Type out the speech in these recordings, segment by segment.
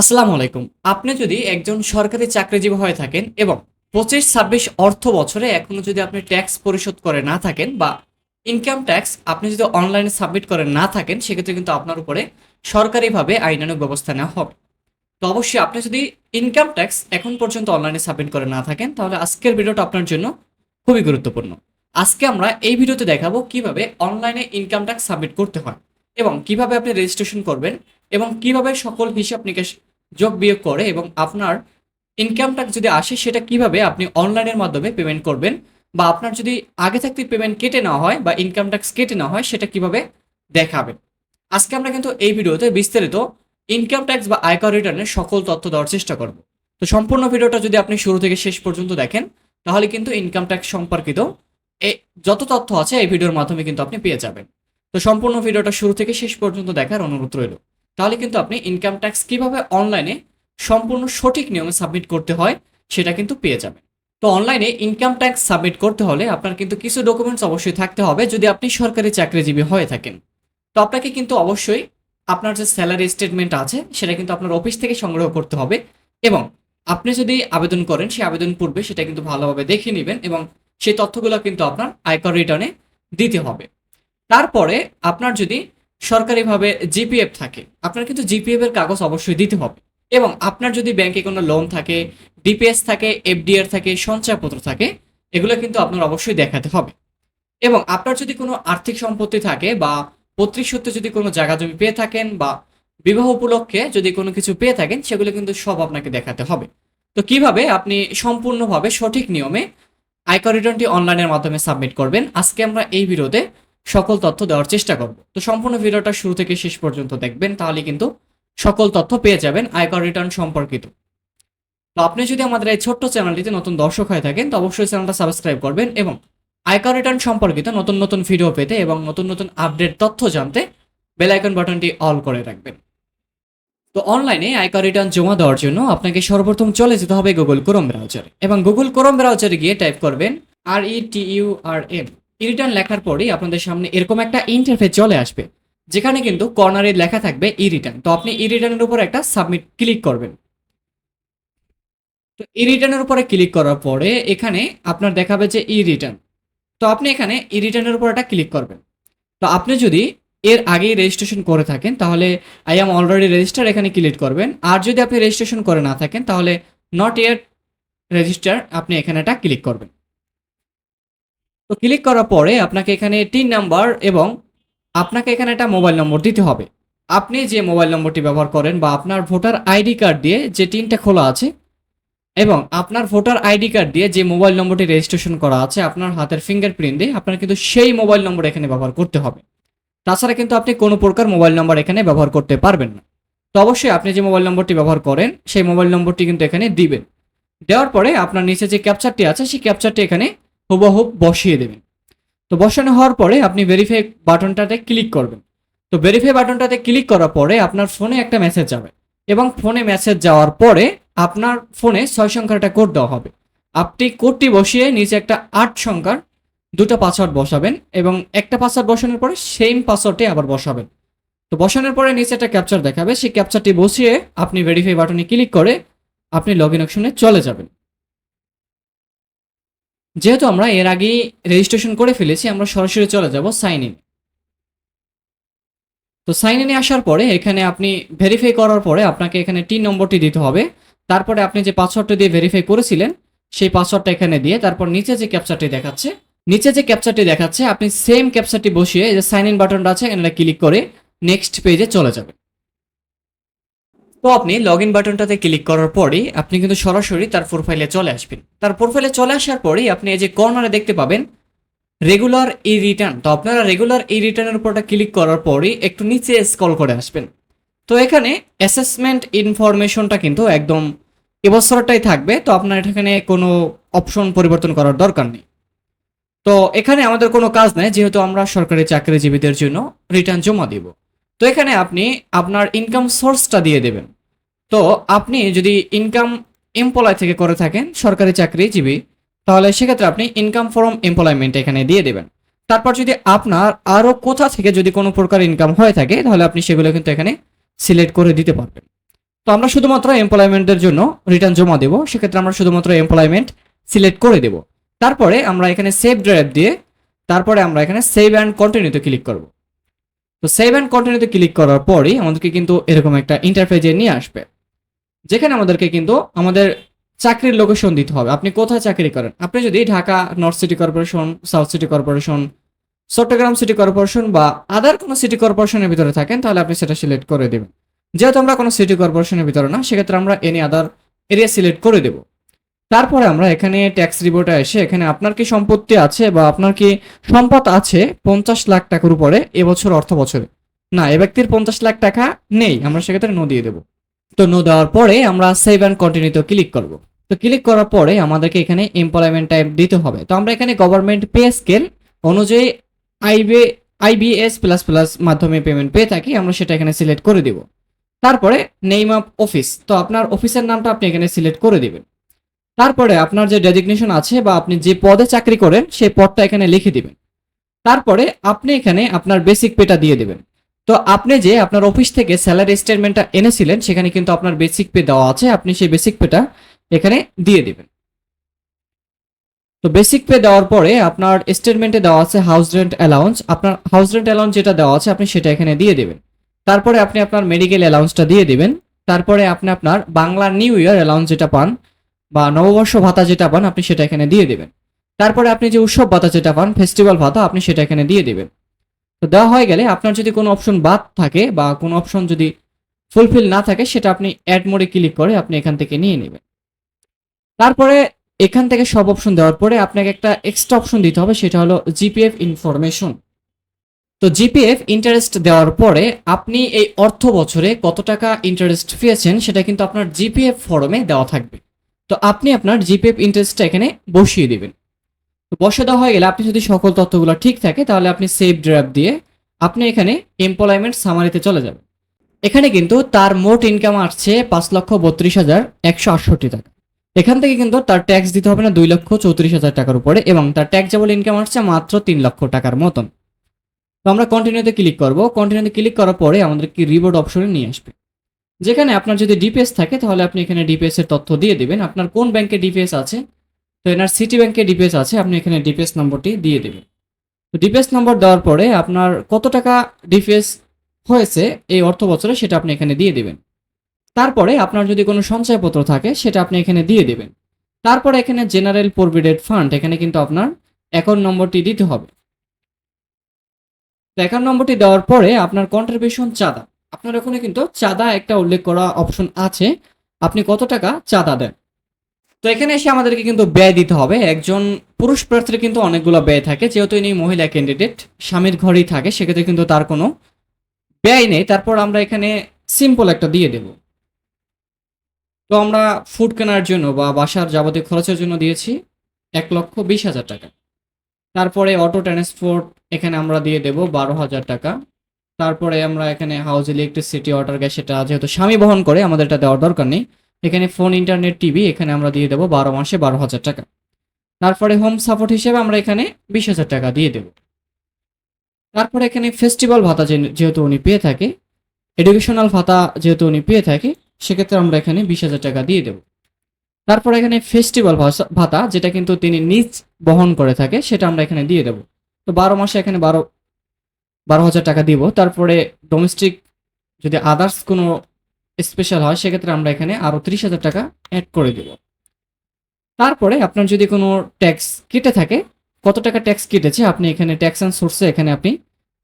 আসসালামু আলাইকুম। আপনি যদি একজন সরকারি চাকরিজীবী হয়ে থাকেন এবং পঁচিশ, ছাব্বিশ অর্থ বছরে এখনও যদি আপনি ট্যাক্স পরিশোধ করে না থাকেন বা ইনকাম ট্যাক্স আপনি যদি অনলাইনে সাবমিট করে না থাকেন, সেক্ষেত্রে কিন্তু আপনার উপরে সরকারিভাবে আইনানুগ ব্যবস্থা নেওয়া হবে। তো অবশ্যই আপনি যদি ইনকাম ট্যাক্স এখন পর্যন্ত অনলাইনে সাবমিট করে না থাকেন, তাহলে আজকের ভিডিওটা আপনার জন্য খুবই গুরুত্বপূর্ণ। আজকে আমরা এই ভিডিওতে দেখাবো কীভাবে অনলাইনে ইনকাম ট্যাক্স সাবমিট করতে হয় এবং কীভাবে আপনি রেজিস্ট্রেশন করবেন এবং কীভাবে সকল হিসাব নিকাশ যোগ বিয়োগ করে এবং আপনার ইনকাম ট্যাক্স যদি আসে, সেটা কীভাবে আপনি অনলাইনের মাধ্যমে পেমেন্ট করবেন? বা আপনার যদি আগে থাকতে পেমেন্ট কেটে নেওয়া হয় বা ইনকাম ট্যাক্স কেটে নেওয়া হয়, সেটা কীভাবে দেখাবেন? আজকে আমরা কিন্তু এই ভিডিওতে বিস্তারিত ইনকাম ট্যাক্স বা আয়কর রিটার্নের সকল তথ্য দেওয়ার চেষ্টা করব। তো সম্পূর্ণ ভিডিওটা যদি আপনি শুরু থেকে শেষ পর্যন্ত দেখেন, তাহলে কিন্তু ইনকাম ট্যাক্স সম্পর্কিত এ যত তথ্য আছে, এই ভিডিওর মাধ্যমে কিন্তু আপনি পেয়ে যাবেন। তো সম্পূর্ণ ভিডিওটা শুরু থেকে শেষ পর্যন্ত দেখার অনুরোধ রইল। তাহলে কিন্তু আপনি ইনকাম ট্যাক্স কীভাবে অনলাইনে সম্পূর্ণ সঠিক নিয়মে সাবমিট করতে হয়, সেটা কিন্তু পেয়ে যাবেন। তো অনলাইনে ইনকাম ট্যাক্স সাবমিট করতে হলে আপনার কিন্তু কিছু ডকুমেন্টস অবশ্যই থাকতে হবে যদি আপনি সরকারি চাকরিজীবী হয়ে থাকেন। তো আপনাকে কিন্তু অবশ্যই আপনার যে স্যালারি স্টেটমেন্ট আছে, সেটা কিন্তু আপনার অফিস থেকে সংগ্রহ করতে হবে এবং আপনি যদি আবেদন করেন, সেই আবেদন পূর্বে সেটা কিন্তু ভালোভাবে দেখে নেবেন এবং সেই তথ্যগুলো কিন্তু আপনার আয়কর রিটার্নে দিতে হবে। তারপরে আপনার যদি সরকারিভাবে জিপিএফ থাকে, আপনার কিন্তু জিপিএফ এর কাগজ অবশ্যই দিতে হবে। এবং আপনার যদি ব্যাংকে কোনো লোন থাকে ডিপিএস থাকে এফডিআর থাকে, সঞ্চয়পত্র থাকে, এগুলো কিন্তু আপনার অবশ্যই দেখাতে হবে। এবং আপনার যদি কোনো আর্থিক সম্পত্তি থাকে বা পত্রিক সূত্রে যদি কোনো জায়গা জমি পেয়ে থাকেন বা বিবাহ উপলক্ষে যদি কোনো কিছু পেয়ে থাকেন, সেগুলো কিন্তু সব আপনাকে দেখাতে হবে। তো কীভাবে আপনি সম্পূর্ণভাবে সঠিক নিয়মে আয়কর রিটার্নটি অনলাইনের মাধ্যমে সাবমিট করবেন, আজকে আমরা এই ভিডিওতে সকল তথ্য দেওয়ার চেষ্টা করব। তো সম্পূর্ণ ভিডিওটা শুরু থেকে শেষ পর্যন্ত দেখবেন, তাহলে কিন্তু সকল তথ্য পেয়ে যাবেন আয়কর রিটার্ন সম্পর্কিত। তো আপনি যদি আমাদের এই ছোট্ট চ্যানেলটিতে নতুন দর্শক হয়ে থাকেন, তো অবশ্যই চ্যানেলটা সাবস্ক্রাইব করবেন এবং আয়কর রিটার্ন সম্পর্কিত নতুন নতুন ভিডিও পেতে এবং নতুন নতুন আপডেট তথ্য জানতে বেল আইকন বাটনটি অল করে রাখবেন। তো অনলাইনে আয়কর রিটার্ন জমা দেওয়ার জন্য আপনাকে সর্বপ্রথম চলে যেতে হবে গুগল ক্রোম ব্রাউজারে এবং গুগল ক্রোম ব্রাউজারে গিয়ে টাইপ করবেন R E T U R M return লেখার পরেই আপনাদের সামনে এরকম একটা ইন্টারফেস চলে আসবে, যেখানে কিন্তু কর্নারে লেখা থাকবে ই রিটার্ন তো আপনি ই রিটার্নের উপর একটা সাবমিট ক্লিক করবেন। তো ই রিটার্নের উপরে ক্লিক করার পরে এখানে আপনার দেখাবে যে ই রিটার্ন তো আপনি এখানে ই রিটার্নের উপর একটা ক্লিক করবেন। তো আপনি যদি এর আগেই রেজিস্ট্রেশন করে থাকেন, তাহলে আই এম অলরেডি রেজিস্টার এখানে ক্লিক করবেন। আর যদি আপনি রেজিস্ট্রেশন করে না থাকেন, তাহলে নট ইয়ের রেজিস্টার আপনি এখানে একটা ক্লিক করবেন। তো ক্লিক করার পরে আপনাকে এখানে তিন নাম্বার এবং আপনাকে এখানে একটা মোবাইল নম্বর দিতে হবে। আপনি যে মোবাইল নম্বরটি ব্যবহার করেন বা আপনার ভোটার আইডি কার্ড দিয়ে যে টিনটা খোলা আছে এবং আপনার ভোটার আইডি কার্ড দিয়ে যে মোবাইল নম্বরটি রেজিস্ট্রেশন করা আছে আপনার হাতের ফিঙ্গারপ্রিন্ট দিয়ে আপনার কিন্তু সেই মোবাইল নম্বর এখানে ব্যবহার করতে হবে। তাছাড়া কিন্তু আপনি কোনো প্রকার মোবাইল নম্বর এখানে ব্যবহার করতে পারবেন না। তো অবশ্যই আপনি যে মোবাইল নম্বরটি ব্যবহার করেন, সেই মোবাইল নম্বরটি কিন্তু এখানে দিবেন। দেওয়ার পরে আপনার নিচে যে ক্যাপচারটি আছে, সেই ক্যাপচারটি এখানে হুবহুব বসিয়ে দেবেন। তো বসানো হওয়ার পরে আপনি ভেরিফাই বাটনটাতে ক্লিক করবেন। তো ভেরিফাই বাটনটাতে ক্লিক করার পরে আপনার ফোনে একটা মেসেজ যাবে এবং ফোনে মেসেজ যাওয়ার পরে আপনার ফোনে ছয় সংখ্যার একটা কোড দেওয়া হবে। আপনি কোডটি বসিয়ে নিচে একটা আট সংখ্যার দুটো পাসওয়ার্ড বসাবেন এবং একটা পাসওয়ার্ড বসানোর পরে সেম পাসওয়ার্ডটি আবার বসাবেন। তো বসানোর পরে নিচে একটা ক্যাপচার দেখাবে। সেই ক্যাপচারটি বসিয়ে আপনি ভেরিফাই বাটনে ক্লিক করে আপনি লগ ইন অপশনে চলে যাবেন। যেহেতু আমরা এর আগেই রেজিস্ট্রেশন করে ফেলেছি, আমরা সরাসরি চলে যাব সাইন ইন তো সাইন ইনে আসার পরে এখানে আপনি ভেরিফাই করার পরে আপনাকে এখানে টিন নম্বরটি দিতে হবে। তারপরে আপনি যে পাসওয়ার্ডটা দিয়ে ভেরিফাই করেছিলেন, সেই পাসওয়ার্ডটা এখানে দিয়ে তারপর নিচে যে ক্যাপচারটি দেখাচ্ছে, নিচে যে ক্যাপচারটি দেখাচ্ছে, আপনি সেম ক্যাপচারটি বসিয়ে যে সাইন ইন বাটনটা আছে, এখানে ক্লিক করে নেক্সট পেজে চলে যাবেন। তো আপনি লগ ইন বাটনটাতে ক্লিক করার পরেই আপনি কিন্তু সরাসরি তার প্রোফাইলে চলে আসবেন। তার প্রোফাইলে চলে আসার পরেই আপনি এই যে কর্নারে দেখতে পাবেন রেগুলার ই রিটার্ন তো আপনারা রেগুলার ই রিটার্নের উপরটা ক্লিক করার পরেই একটু নিচে স্ক্রল করে আসবেন। তো এখানে অ্যাসেসমেন্ট ইনফরমেশনটা কিন্তু একদম এবছরটাই থাকবে। তো আপনার এখানে কোনো অপশন পরিবর্তন করার দরকার নেই। তো এখানে আমাদের কোনো কাজ নেই, যেহেতু আমরা সরকারি চাকরিজীবীদের জন্য রিটার্ন জমা দিব। তো এখানে আপনি আপনার ইনকাম সোর্সটা দিয়ে দেবেন। তো আপনি যদি ইনকাম এমপ্লয় থেকে করে থাকেন, সরকারি চাকরিজীবী, তাহলে সেক্ষেত্রে আপনি ইনকাম ফ্রম এমপ্লয়মেন্ট এখানে দিয়ে দেবেন। তারপর যদি আপনার আরও কোথা থেকে যদি কোনো প্রকার ইনকাম হয়ে থাকে, তাহলে আপনি সেগুলো কিন্তু এখানে সিলেক্ট করে দিতে পারবেন। তো আমরা শুধুমাত্র এমপ্লয়মেন্টের জন্য রিটার্ন জমা দেবো, সেক্ষেত্রে আমরা শুধুমাত্র এমপ্লয়মেন্ট সিলেক্ট করে দেব। তারপরে আমরা এখানে সেভ ড্রাইভ দিয়ে, তারপরে আমরা এখানে সেভ অ্যান্ড কন্টিনিউতে ক্লিক করব। তো সেভ অ্যান্ড কন্টিনিউতে ক্লিক করার পরেই আমাদেরকে কিন্তু এরকম একটা ইন্টারফেজে নিয়ে আসবে। যেখানে আমাদেরকে কিন্তু আমাদের চাকরির লোকেশন দিতে হবে। আপনি কোথায় চাকরি করেন? আপনি যদি Dhaka north city corporation south city corporation Chattogram city corporation বা আদার কোনো সিটি কর্পোরেশনের ভিতরে থাকেন, তাহলে আপনি সেটা সিলেক্ট করে দেবেন। যেহেতু আমরা কোনো সিটি কর্পোরেশনের ভিতরে না, সেক্ষেত্রে আমরা এনি আদার এরিয়া সিলেক্ট করে দেব। তারপরে আমরা এখানে ট্যাক্স রিপোর্টে এসে এখানে আপনার কি সম্পত্তি আছে বা আপনার কি সম্পদ আছে পঞ্চাশ লাখ টাকার উপরে এবছর অর্থ বছরে? না, এ ব্যক্তির পঞ্চাশ লাখ টাকা নেই, আমরা সেক্ষেত্রে নো দিয়ে দেবো। তো নো দেওয়ার পরে আমরা সেভ অ্যান্ড কন্টিনিউতে ক্লিক করব। তো ক্লিক করার পরে আমাদেরকে এখানে এমপ্লয়মেন্ট টাইপ দিতে হবে। তো আমরা এখানে গভর্নমেন্ট পে স্কেল অনুযায়ী আইবি আইবিএস প্লাস প্লাস মাধ্যমে পেমেন্ট পেয়ে থাকি, আমরা সেটা এখানে সিলেক্ট করে দিব। তারপরে নেম অফ অফিস তো আপনার অফিসের নামটা আপনি এখানে সিলেক্ট করে দিবেন। তারপরে আপনার যে ডেজিগনেশন আছে বা আপনি যে পদে চাকরি করেন সেই পদটা এখানে লিখে দিবেন। তারপরে আপনি এখানে আপনার বেসিক পেটা দিয়ে দেবেন। তো আপনি যে আপনার অফিস থেকে স্যালারি স্টেটমেন্টটা এনেছিলেন, সেখানে কিন্তু আপনার বেসিক পে দেওয়া আছে, আপনি সেই বেসিক পেটা এখানে দিয়ে দিবেন। তো বেসিক পে দেওয়ার পরে আপনার স্টেটমেন্টে দেওয়া আছে হাউস রেন্ট অ্যালাউন্স আপনার হাউস রেন্ট অ্যালাউন্স যেটা দেওয়া আছে, আপনি সেটা এখানে দিয়ে দেবেন। তারপরে আপনি আপনার মেডিকেল অ্যালাউন্সটা দিয়ে দিবেন। তারপরে আপনি আপনার বাংলা নিউ ইয়ার অ্যালাউন্স যেটা পান বা নববর্ষ ভাতা যেটা পান, আপনি সেটা এখানে দিয়ে দেবেন। তারপরে আপনি যে উৎসব ভাতা যেটা পান ফেস্টিভ্যাল ভাতা, আপনি সেটা এখানে দিয়ে দেবেন। তো দেওয়া হয়ে গেলে আপনার যদি কোনো অপশন বাদ থাকে বা কোনো অপশন যদি ফুলফিল না থাকে, সেটা আপনি অ্যাড মোডে ক্লিক করে আপনি এখান থেকে নিয়ে নেবেন। তারপরে এখান থেকে সব অপশন দেওয়ার পরে আপনাকে একটা এক্সট্রা অপশন দিতে হবে, সেটা হলো জিপিএফ ইনফরমেশন তো জিপিএফ ইন্টারেস্ট দেওয়ার পরে আপনি এই অর্থ বছরে কত টাকা ইন্টারেস্ট পেয়েছেন, সেটা কিন্তু আপনার জিপিএফ ফর্মে দেওয়া থাকবে। তো আপনি আপনার জিপিএফ ইন্টারেস্টটা এখানে বসিয়ে দেবেন। তো বসে দেওয়া হয়ে গেলে আপনি যদি সকল তথ্যগুলো ঠিক থাকে, তাহলে আপনি সেভ ড্রাফট দিয়ে আপনি এখানে এমপ্লয়মেন্ট সামারিতে চলে যাবেন। এখানে কিন্তু তার মোট ইনকাম আসছে পাঁচ লক্ষ বত্রিশ হাজার একশো আটষট্টি টাকা। এখান থেকে কিন্তু তার ট্যাক্স দিতে হবে না, দুই লক্ষ চৌত্রিশ হাজার টাকার উপরে এবং তার ট্যাক্সেবল ইনকাম আসছে মাত্র তিন লক্ষ টাকার মতন। তো আমরা কন্টিনিউতে ক্লিক করব। কন্টিনিউতে ক্লিক করার পরে আমাদের কি রিবোর্ড অপশনে নিয়ে আসবে। যেখানে আপনার যদি ডিপিএস থাকে, তাহলে আপনি এখানে ডিপিএস এর তথ্য দিয়ে দিবেন। আপনার কোন ব্যাংকে ডিপিএস আছে? তো এনার সিটি ব্যাংকে ডিপিএস আছে, আপনি এখানে ডিপিএস নম্বরটি দিয়ে দেবেন। তো ডিপিএস নম্বর দেওয়ার পরে আপনার কত টাকা ডিপিএস হয়েছে এই অর্থ বছরে, সেটা আপনি এখানে দিয়ে দেবেন। তারপরে আপনার যদি কোনো সঞ্চয়পত্র থাকে, সেটা আপনি এখানে দিয়ে দেবেন। তারপরে এখানে জেনারেল প্রভিডেন্ট ফান্ড এখানে কিন্তু আপনার অ্যাকাউন্ট নম্বরটি দিতে হবে। তো অ্যাকাউন্ট নম্বরটি দেওয়ার পরে আপনার কন্ট্রিবিউশন চাঁদা। আপনার ওখানে কিন্তু চাঁদা একটা উল্লেখ করা অপশন আছে। আপনি কত টাকা চাঁদা দেন? তো এখানে এসে আমাদেরকে কিন্তু ব্যয় দিতে হবে। একজন পুরুষ প্রার্থীর কিন্তু অনেকগুলো ব্যয় থাকে। যেহেতু ইনি মহিলা ক্যান্ডিডেট স্বামীর ঘরেই থাকে, সেক্ষেত্রে কিন্তু তার কোনো ব্যয় নেই। তারপর আমরা এখানে সিম্পল একটা দিয়ে দেব। তো আমরা ফুড কেনার জন্য বা বাসার যাবতীয় খরচের জন্য দিয়েছি এক লক্ষ বিশ হাজার টাকা। তারপরে অটো ট্রান্সপোর্ট এখানে আমরা দিয়ে দেব বারো হাজার টাকা। তারপরে আমরা এখানে হাউস ইলেকট্রিসিটি ওয়াটার গ্যাস সেটা যেহেতু স্বামী বহন করে, আমাদের এটা দেওয়ার দরকার নেই। এখানে ফোন ইন্টারনেট টিভি এখানে আমরা দিয়ে দেবো বারো মাসে বারো হাজার টাকা। তারপরে হোম সাপোর্ট হিসেবে আমরা এখানে বিশ হাজার টাকা দিয়ে দেব। তারপরে এখানে ফেস্টিভ্যাল ভাতা যেহেতু উনি পেয়ে থাকে এডুকেশনাল ভাতা যেহেতু উনি পেয়ে থাকে, সেক্ষেত্রে আমরা এখানে বিশ হাজার টাকা দিয়ে দেব। তারপর এখানে ফেস্টিভ্যাল ভাতা, যেটা কিন্তু তিনি নিজ বহন করে থাকে, সেটা আমরা এখানে দিয়ে দেব। তো বারো মাসে এখানে বারো বারো হাজার টাকা দিব। তারপরে ডোমেস্টিক যদি আদার্স কোনো স্পেশাল হয়, সেক্ষেত্রে আমরা এখানে আরও ত্রিশ হাজার টাকা অ্যাড করে দেব। তারপরে আপনার যদি কোনো ট্যাক্স কেটে থাকে, কত টাকা ট্যাক্স কেটেছে, আপনি এখানে ট্যাক্স অ্যান্ড সোর্সে এখানে আপনি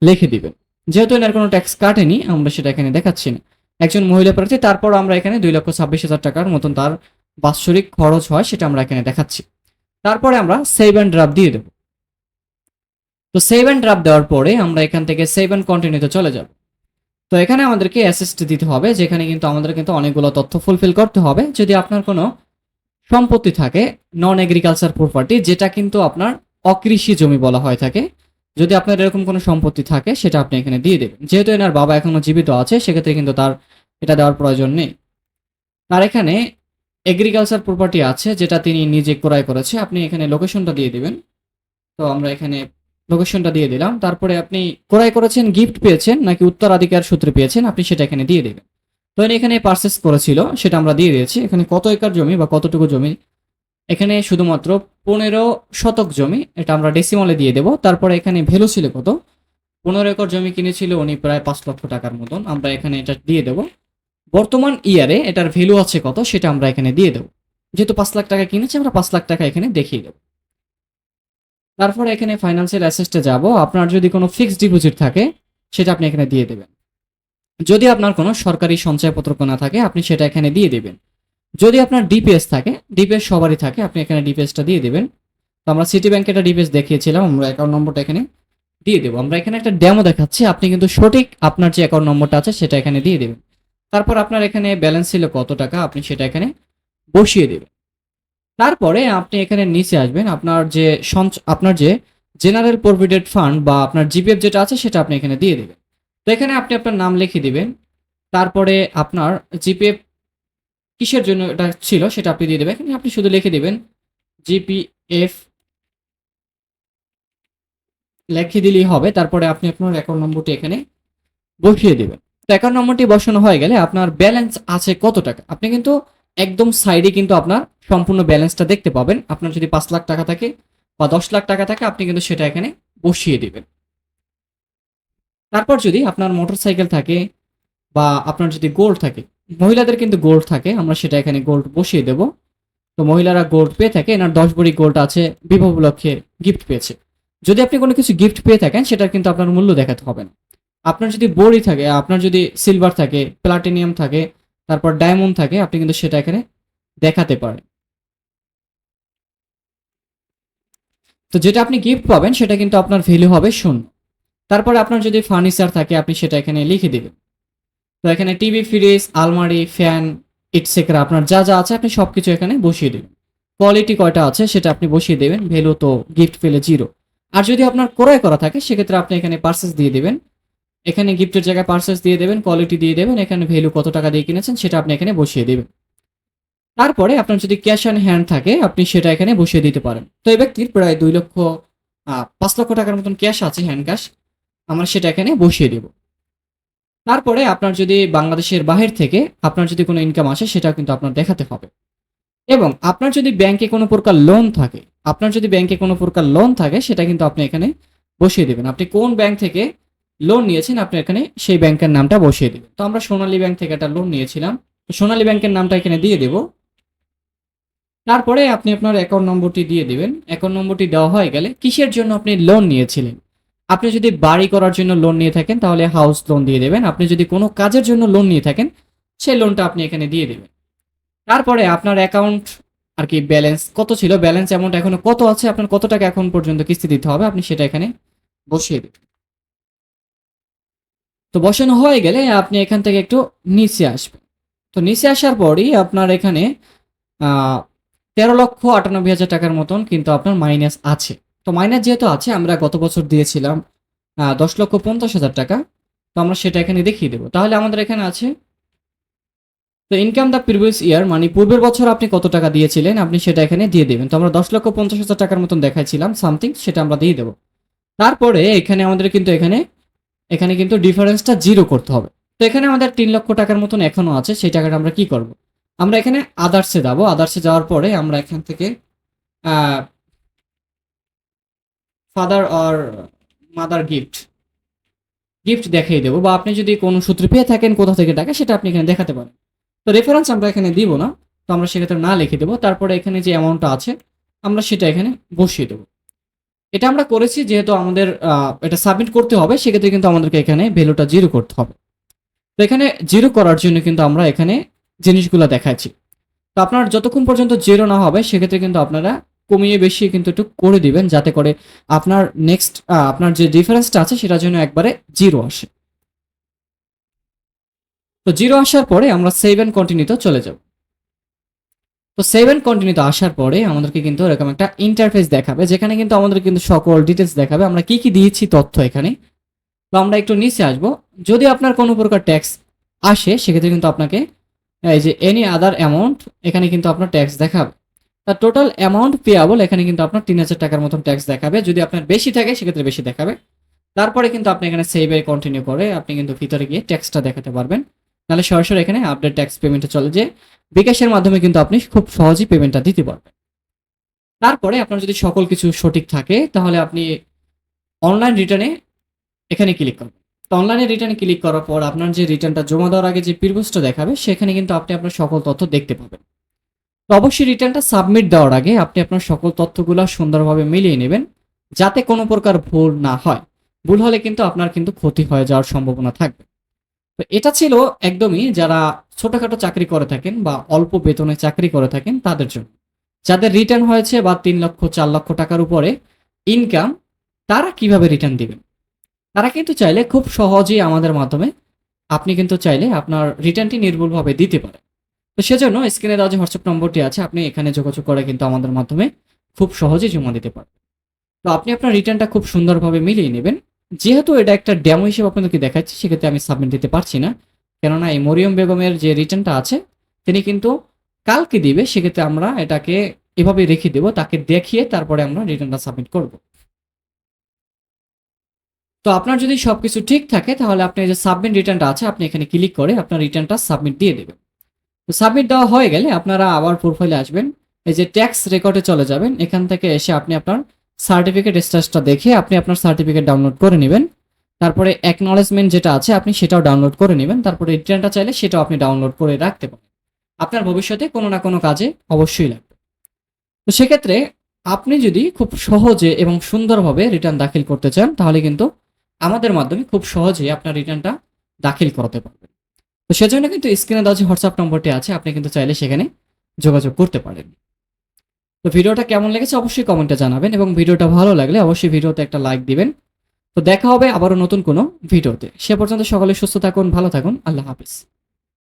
লিখে দিবেন। যেহেতু এনার কোনো ট্যাক্স কাটেনি, আমরা সেটা এখানে দেখাচ্ছি না। একজন মহিলা প্রার্থী, তারপর আমরা এখানে দুই লক্ষ ছাব্বিশ হাজার টাকার মতন তার বাৎসরিক খরচ হয়, সেটা আমরা এখানে দেখাচ্ছি। তারপরে আমরা সেভ অ্যান্ড ড্রাফ দিয়ে দেবো। তো সেভ অ্যান্ড ড্রাফ দেওয়ার পরে আমরা এখান থেকে সেভ অ্যান্ড কন্টিনিউতে চলে যাব। তো এখানে আমাদেরকে অ্যাসিস্ট দিতে হবে, যেখানে কিন্তু আমাদের কিন্তু অনেকগুলো তথ্য ফুলফিল করতে হবে। যদি আপনার কোনো সম্পত্তি থাকে নন এগ্রিকালচার প্রপার্টি যেটা কিন্তু আপনার অকৃষি জমি বলা হয় থাকে, যদি আপনার এরকম কোনো সম্পত্তি থাকে, সেটা আপনি এখানে দিয়ে দেবেন। যেহেতু এনার বাবা এখনও জীবিত আছে, সেক্ষেত্রে কিন্তু তার এটা দেওয়ার প্রয়োজন নেই। তার এখানে এগ্রিকালচার প্রপার্টি আছে, যেটা তিনি নিজে ক্রয় করেছে, আপনি এখানে লোকেশনটা দিয়ে দিবেন। তো আমরা এখানে লোকেশনটা দিয়ে দিলাম। তারপরে আপনি ক্রয় করেছেন গিফট পেয়েছেন, নাকি উত্তরাধিকার সূত্রে পেয়েছেন, আপনি সেটা এখানে দিয়ে দেবেন। উনি এখানে পারচেস করেছিল, সেটা আমরা দিয়ে দিয়েছি। এখানে কত একর জমি বা কতটুকু জমি? এখানে শুধুমাত্র পনেরো শতক জমি, এটা আমরা ডেসিমলে দিয়ে দেবো। তারপরে এখানে ভ্যালু ছিল কত? পনেরো একর জমি কিনেছিল উনি প্রায় পাঁচ লক্ষ টাকার মতন। আমরা এখানে এটা দিয়ে দেবো। বর্তমান ইয়ারে এটার ভ্যালু আছে কত, সেটা আমরা এখানে দিয়ে দেবো। যেহেতু পাঁচ লাখ টাকা কিনেছি, আমরা পাঁচ লাখ টাকা এখানে দেখিয়ে দেবো। তারপরে এখানে ফাইন্যান্সিয়াল অ্যাসেসটে যাব। আপনার যদি কোনো ফিক্সড ডিপোজিট থাকে, সেটা আপনি এখানে দিয়ে দেবেন। যদি আপনার কোনো সরকারি সঞ্চয়পত্র না থাকে, আপনি সেটা এখানে দিয়ে দেবেন। যদি আপনার ডিপিএস থাকে ডিপিএস সবারই থাকে, আপনি এখানে ডিপিএসটা দিয়ে দেবেন। তো আমরা সিটি ব্যাংকে একটা ডিপিএস দেখিয়েছিলাম, আমরা অ্যাকাউন্ট নম্বরটা এখানে দিয়ে দেবো। আমরা এখানে একটা ডেমো দেখাচ্ছি, আপনি কিন্তু সঠিক আপনার যে অ্যাকাউন্ট নম্বরটা আছে, সেটা এখানে দিয়ে দেবেন। তারপর আপনার এখানে ব্যালেন্স ছিল কত টাকা, আপনি সেটা এখানে বসিয়ে দেবেন। তারপরে আপনি এখানে নিচে আসবেন, আপনার যে আপনার যে জেনারেল প্রভিডেন্ট ফান্ড বা আপনার জিপিএফ যেটা আছে সেটা আপনি এখানে দিয়ে দেবেন। তো এখানে আপনি আপনার নাম লিখে দিবেন, তারপরে আপনার জিপিএফ কিসের জন্য এটা ছিল সেটা আপনি দিয়ে দেবেন, এখানে আপনি শুধু লিখে দিবেন জিপিএফ লিখে দিলেই হবে, তারপরে আপনি আপনার অ্যাকাউন্ট নম্বরটি এখানে বসিয়ে দেবেন। তো অ্যাকাউন্ট নম্বরটি বসানো হয়ে গেলে আপনার ব্যালেন্স আছে কত টাকা? আপনি কিন্তু একদম সাইডে কিন্তু আপনার সম্পূর্ণ ব্যালেন্সটা দেখতে পাবেন। আপনার যদি পাঁচ লাখ টাকা থাকে বা দশ লাখ টাকা থাকে, আপনি কিন্তু সেটা এখানে বসিয়ে দেবেন। তারপর যদি আপনার মোটর সাইকেল থাকে বা আপনার যদি গোল্ড থাকে, মহিলাদের কিন্তু গোল্ড থাকে, আমরা সেটা এখানে গোল্ড বসিয়ে দেব। তো মহিলারা গোল্ড পেয়ে থাকে, এনার দশ বড়ি গোল্ড আছে, বিবাহ উপলক্ষে গিফট পেয়েছে। যদি আপনি কোনো কিছু গিফট পেয়ে থাকেন, সেটার কিন্তু আপনার মূল্য দেখাতে হবে না। আপনার যদি বড়ি থাকে, আপনার যদি সিলভার থাকে প্লাটিনিয়াম থাকে তারপর ডায়মন্ড থাকে, আপনি কিন্তু সেটা এখানে দেখাতে পারেন। তো যেটা আপনি গিফট পাবেন, সেটা কিন্তু আপনার ভ্যালু হবে শূন্য। তারপর আপনার যদি ফার্নিচার থাকে, আপনি সেটা এখানে লিখে দেবেন। তো এখানে টিভি ফ্রিজ আলমারি ফ্যান ইটসেকরা আপনার যা যা আছে, আপনি সব কিছু এখানে বসিয়ে দেবেন। কোয়ালিটি কয়টা আছে, সেটা আপনি বসিয়ে দেবেন। ভ্যালু তো গিফট পেলে জিরো আর যদি আপনার ক্রয় করা থাকে, সেক্ষেত্রে আপনি এখানে পার্সেস দিয়ে দেবেন। এখানে গিফটের জায়গায় পার্সেস দিয়ে দেবেন কোয়ালিটি দিয়ে দেবেন, এখানে ভ্যালু কত টাকা দিয়ে কিনেছেন সেটা আপনি এখানে বসিয়ে দেবেন। তারপরে আপনার যদি ক্যাশ অ্যান্ড হ্যান্ড থাকে, আপনি সেটা এখানে বসিয়ে দিতে পারেন। তো এই ব্যক্তির প্রায় দুই লক্ষ পাঁচ লক্ষ টাকার মতন ক্যাশ আছে হ্যান্ড ক্যাশ আমরা সেটা এখানে বসিয়ে দেব। তারপরে আপনার যদি বাংলাদেশের বাহির থেকে আপনার যদি কোনো ইনকাম আসে সেটা কিন্তু আপনার দেখাতে হবে। এবং আপনার যদি ব্যাংকে কোনো প্রকার লোন থাকে, আপনার যদি ব্যাংকে কোনো প্রকার লোন থাকে, সেটা কিন্তু আপনি এখানে বসিয়ে দেবেন। আপনি কোন ব্যাংক থেকে লোন নিয়েছেন, আপনি এখানে সেই ব্যাংকের নামটা বসিয়ে দেবেন। তো আমরা সোনালী ব্যাংক থেকে একটা লোন নিয়েছিলাম। সোনালী ব্যাংকের নামটা এখানে দিয়ে দেব। তারপরে আপনি আপনার অ্যাকাউন্ট নম্বরটি দিয়ে দিবেন। অ্যাকাউন্ট নম্বরটি দেওয়া হয়ে গেলে কিসের জন্য আপনি লোন নিয়েছিলেন? আপনি যদি বাড়ি করার জন্য লোন নিয়ে থাকেন, তাহলে হাউস লোন দিয়ে দেবেন। আপনি যদি কোনো কাজের জন্য লোন নিয়ে থাকেন, সেই লোনটা আপনি এখানে দিয়ে দেবেন। তারপরে আপনার অ্যাকাউন্ট আর কি ব্যালেন্স কত ছিল? ব্যালেন্স অ্যামাউন্ট এখনও কত আছে? আপনার কত টাকা এখন পর্যন্ত কিস্তি দিতে হবে? আপনি সেটা এখানে বসিয়ে দেবেন। তো বসানো হয়ে গেলে আপনি এখান থেকে একটু নিচে আসবেন। তো নিচে আসার পরই আপনার এখানে তেরো লক্ষ আটানব্বই হাজার টাকার মতন কিন্তু আপনার মাইনাস আছে। তো মাইনাস যেহেতু আছে, আমরা গত বছর দিয়েছিলাম দশ লক্ষ পঞ্চাশ হাজার টাকা। তো আমরা সেটা এখানে দেখিয়ে দেবো। তাহলে আমাদের এখানে আছে, তো ইনকাম দ্য প্রিভিয়াস ইয়ার মানে পূর্বের বছর আপনি কত টাকা দিয়েছিলেন, আপনি সেটা এখানে দিয়ে দেবেন। তো আমরা দশ লক্ষ পঞ্চাশ হাজার টাকার মতন দেখাইছিলাম সামথিং সেটা আমরা দিয়ে দেবো। তারপরে এখানে আমাদের কিন্তু এখানে এখানে কিন্তু ডিফারেন্সটা জিরো করতে হবে। তো এখানে আমাদের তিন লক্ষ টাকার মতন এখনও আছে, সেই টাকাটা আমরা কি করব? আমরা এখানে আদার্সে যাব। আদার্সে যাওয়ার পরে আমরা এখান থেকে father or mother gift gift দেখিয়ে দেবো। বা আপনি যদি কোনো সূত্রে পেয়ে থাকেন, কোথা থেকে টাকা সেটা আপনি এখানে দেখাতে পারেন। তো রেফারেন্স আমরা এখানে দিব না, তো আমরা সেক্ষেত্রে না লিখে দেবো। তারপরে এখানে যে অ্যামাউন্টটা আছে, আমরা সেটা এখানে বসিয়ে দেবো। এটা আমরা করেছি যেহেতু আমাদের এটা সাবমিট করতে হবে, সেক্ষেত্রে কিন্তু আমাদেরকে এখানে ভ্যালুটা জিরো করতে হবে। তো এখানে জিরো করার জন্য কিন্তু আমরা এখানে জিনিসগুলো দেখাচ্ছি। তো আপনার যতক্ষণ পর্যন্ত জিরো না হবে, সেক্ষেত্রে কিন্তু আপনারা কমিয়ে বেশি কিন্তু একটু করে দিবেন, যাতে করে আপনার নেক্সট আপনার যে ডিফারেন্সটা আছে, সেটার জন্য একবারে জিরো আসে। তো জিরো আসার পরে আমরা সেভ অ্যান্ড কন্টিনিউতে চলে যাব। তো সেভেন কন্টিনিউতে আসার পরে আমাদেরকে কিন্তু এরকম একটা ইন্টারফেস দেখাবে, যেখানে কিন্তু আমাদের কিন্তু সকল ডিটেলস দেখাবে। আমরা কি কি দিয়েছি তথ্য এখানে? তো আমরা একটু নিচে আসব। যদি আপনার কোনো প্রকার ট্যাক্স আসে, সেক্ষেত্রে কিন্তু আপনাকে, এই যে এনি আদার অ্যামাউন্ট এখানে কিন্তু আপনার ট্যাক্স দেখাবে। তার টোটাল অ্যামাউন্ট পেয়াবল এখানে কিন্তু আপনার তিন হাজার টাকার মতন ট্যাক্স দেখাবে। যদি আপনার বেশি থাকে, সেক্ষেত্রে বেশি দেখাবে। তারপরে কিন্তু আপনি এখানে সেভে কন্টিনিউ করে আপনি কিন্তু ভিতরে গিয়ে ট্যাক্সটা দেখাতে পারবেন। নাহলে সরাসরি এখানে আপডেট ট্যাক্স পেমেন্টে চলে যে বিকাশের মাধ্যমে কিন্তু আপনি খুব সহজেই পেমেন্টটা দিতে পারবেন। তারপরে আপনার যদি সকল কিছু সঠিক থাকে, তাহলে আপনি অনলাইন রিটার্নে এখানে ক্লিক করবেন। তো অনলাইনে রিটার্নে ক্লিক করার পর আপনার যে রিটার্নটা জমা দেওয়ার আগে যে পিরবুসটা দেখাবে, সেখানে কিন্তু আপনি আপনার সকল তথ্য দেখতে পাবেন। তো অবশ্যই রিটার্নটা সাবমিট দেওয়ার আগে আপনি আপনার সকল তথ্যগুলো সুন্দরভাবে মিলিয়ে নেবেন, যাতে কোনো প্রকার ভুল না হয়। ভুল হলে কিন্তু আপনার কিন্তু ক্ষতি হয়ে যাওয়ার সম্ভাবনা থাকবে। তো এটা ছিল একদমই যারা ছোটখাটো চাকরি করে থাকেন বা অল্প বেতনে চাকরি করে থাকেন তাদের জন্য। যাদের রিটার্ন হয়েছে বা তিন লক্ষ, চার লক্ষ টাকার উপরে ইনকাম তারা কীভাবে রিটার্ন দিবেন? তারা কিন্তু চাইলে খুব সহজেই আমাদের মাধ্যমে আপনি কিন্তু চাইলে আপনার রিটার্নটি নির্ভুলভাবে দিতে পারেন। তো সেজন্য স্ক্রিনে দেওয়া যে হোয়াটসঅ্যাপ নম্বরটি আছে, আপনি এখানে যোগাযোগ করে কিন্তু আমাদের মাধ্যমে খুব সহজেই জমা দিতে পারবেন। তো আপনি আপনার রিটার্নটা খুব সুন্দরভাবে মিলিয়ে নেবেন। যেহেতু এটা একটা ডেমো হিসেবে আপনাদেরকে দেখাচ্ছি, সেক্ষেত্রে আমি সাবমিট দিতে পারছি না। কেননা এই মরিয়ম বেগমের যে রিটার্নটা আছে, তিনি কিন্তু কালকে দিবে, সেক্ষেত্রে আমরা এটাকে এভাবে রেখে দেবো, তাকে দেখিয়ে তারপরে আমরা রিটার্নটা সাবমিট করব। তো আপনার যদি সব কিছু ঠিক থাকে, তাহলে আপনি যে সাবমিট রিটার্নটা আছে, আপনি এখানে ক্লিক করে আপনার রিটার্নটা সাবমিট দিয়ে দেবেন। তো সাবমিট দেওয়া হয়ে গেলে আপনারা আবার প্রোফাইলে আসবেন, এই যে ট্যাক্স রেকর্ডে চলে যাবেন, এখান থেকে এসে আপনি আপনার সার্টিফিকেট স্ট্যাটাসটা দেখে আপনি আপনার সার্টিফিকেট ডাউনলোড করে নেবেন। তারপরে অ্যাকনলেজমেন্ট যেটা আছে, আপনি সেটাও ডাউনলোড করে নেবেন। তারপরে রিটার্নটা চাইলে সেটাও আপনি ডাউনলোড করে রাখতে পারেন। আপনার ভবিষ্যতে কোনো না কোনো কাজে অবশ্যই লাগবে। তো সেক্ষেত্রে আপনি যদি খুব সহজে এবং সুন্দরভাবে রিটার্ন দাখিল করতে চান, তাহলে কিন্তু আমাদের মাধ্যমে খুব সহজেই আপনার রিটার্নটা দাখিল করাতে পারবেন। তো সেজন্য কিন্তু স্ক্রিনে দেওয়া যে হোয়াটসঅ্যাপ নম্বরটি আছে, আপনি কিন্তু চাইলে সেখানে যোগাযোগ করতে পারেন। তো ভিডিওটা কেমন লেগেছে অবশ্যই কমেন্টে জানাবেন এবং ভিডিওটা ভালো লাগলে অবশ্যই ভিডিওতে একটা লাইক দিবেন। তো দেখা হবে আবারও নতুন কোনো ভিডিওতে। সে পর্যন্ত সকলে সুস্থ থাকুন, ভালো থাকুন, আল্লাহ হাফিজ।